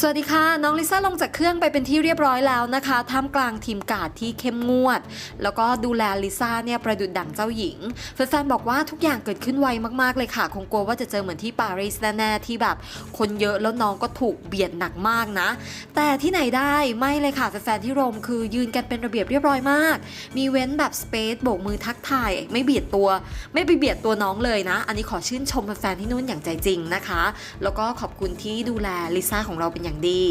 สวัสดีค่ะ น้องลิซ่าลงจากเครื่องไปเป็นที่เรียบร้อยแล้วนะคะท่ามกลางทีมกาดที่เข้มงวด แล้วก็ดูแลลิซ่าเนี่ยประดุดดั่งเจ้าหญิงแฟนๆบอกว่าทุกอย่างเกิดขึ้นไวมากๆเลยค่ะ คงกลัวว่าจะเจอเหมือนที่ปารีสแน่ๆที่แบบ คนเยอะแล้วน้องก็ถูกเบียดหนักมากนะ แต่ที่ไหนได้ไม่เลยค่ะแฟนๆที่โรมคือยืนกันเป็นระเบียบเรียบร้อยมาก มีเว้นแบบสเปซโบกมือทักทายไม่เบียดตัว ไม่ไปเบียดตัวน้องเลยนะ อันนี้ขอชื่นชมแฟนๆที่นู่นอย่างใจจริงนะคะ แล้วก็ขอบคุณที่ดูแลลิซ่าของเราเป็นอย่างดี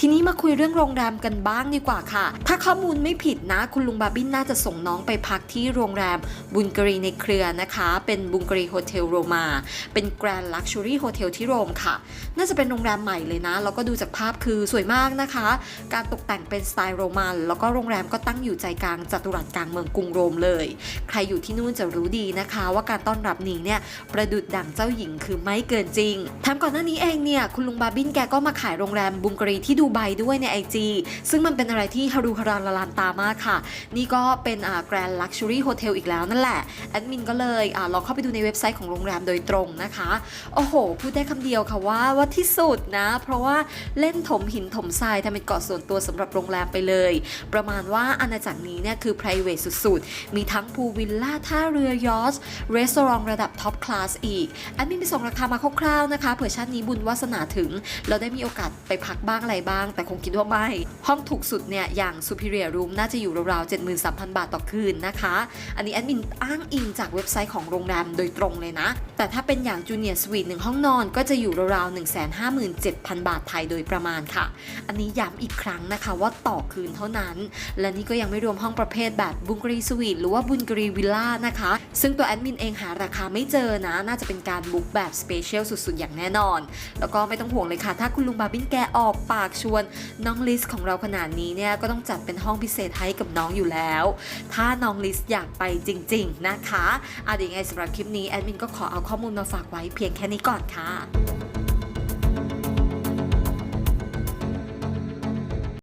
ทีนี้มาคุยเรื่องโรงแรมกันบ้างดีกว่าค่ะ ถ้าข้อมูลไม่ผิดนะ คุณลุงบาบินน่าจะส่งน้องไปพักที่โรงแรมบุลกรีในเครือนะคะ เป็นบุลกรีโฮเทลโรมาเป็นแกรนด์ลักชัวรี่โฮเทลที่โรมค่ะ น่าจะเป็นโรงแรมใหม่เลยนะ แล้วก็ดูจากภาพคือสวยมากนะคะ การตกแต่งเป็นสไตล์โรมัน แล้วก็โรงแรมก็ตั้งอยู่ใจกลางจัตุรัสกลางเมืองกรุงโรมเลย ใครอยู่ที่นู่นจะรู้ดีนะคะ ว่าการต้อนรับนี้เนี่ยประดุดดั่งเจ้าหญิงคือไม่เกินจริงแถมก่อนหน้านี้เองเนี่ยคุณลุงบาบินแกก็มาขายโรงแรมบุลกรีที่ดูไบด้วยในไอจีซึ่งมันเป็นอะไรที่ฮารุฮารานละลานตามากค่ะ นี่ก็เป็นแกรนด์ลักชัวรี่โฮเทลอีกแล้วนั่นแหละแอดมินก็เลยอลองเข้าไปดูในเว็บไซต์ของโรงแรมโดยตรงนะคะ โอ้โห พูดได้คำเดียวค่ะว่าว่าที่สุดนะ เพราะว่าเล่นถมหินถมทรายทำเป็นเกาะส่วนตัวสำหรับโรงแรมไปเลย ประมาณว่าอาณาจักรนี้เนี่ยคือ p r i v a t สุดๆ มีทั้งพูลวิลล่าท่าเรือยอชรีสอร์ทระดับท็อปคลาสอีกแอดมินไปส่งราคามาคร่าวๆนะคะเผื่อชาตินี้บุญวาสนาถึง เราได้มีโอกาสไปพักบ้างอะไรบ้าง แต่คงคิดว่าไม่ ห้องถูกสุดเนี่ย อย่าง Superior Room น่าจะอยู่ราวๆ 73,000 บาทต่อคืนนะคะ อันนี้แอดมินอ้างอิงจากเว็บไซต์ของโรงแรมโดยตรงเลยนะ แต่ถ้าเป็นอย่าง Junior Suite หนึ่งห้องนอนก็จะอยู่ราวๆ 157,000 บาทไทยโดยประมาณค่ะ อันนี้ย้ำอีกครั้งนะคะว่าต่อคืนเท่านั้น และนี่ก็ยังไม่รวมห้องประเภทแบบบุงกรีสวีทหรือว่าบุญกรีวิลล่านะคะ ซึ่งตัวแอดมินเองหาราคาไม่เจอนะ น่าจะเป็นการบุ๊กแบบสเปเชียลสุดๆ อย่างแน่นอน แล้วก็ไม่ต้องห่วงเลยค่ะ ถ้าคุณลุงบาบินแกออกปากชวนน้องลิสของเราขนาดนี้เนี่ยก็ต้องจัดเป็นห้องพิเศษให้กับน้องอยู่แล้ว ถ้าน้องลิสอยากไปจริง ๆ นะคะอะเดี๋ยวยังไงสำหรับคลิปนี้แอดมินก็ขอเอาข้อมูลมาฝากไว้เพียงแค่นี้ก่อนค่ะ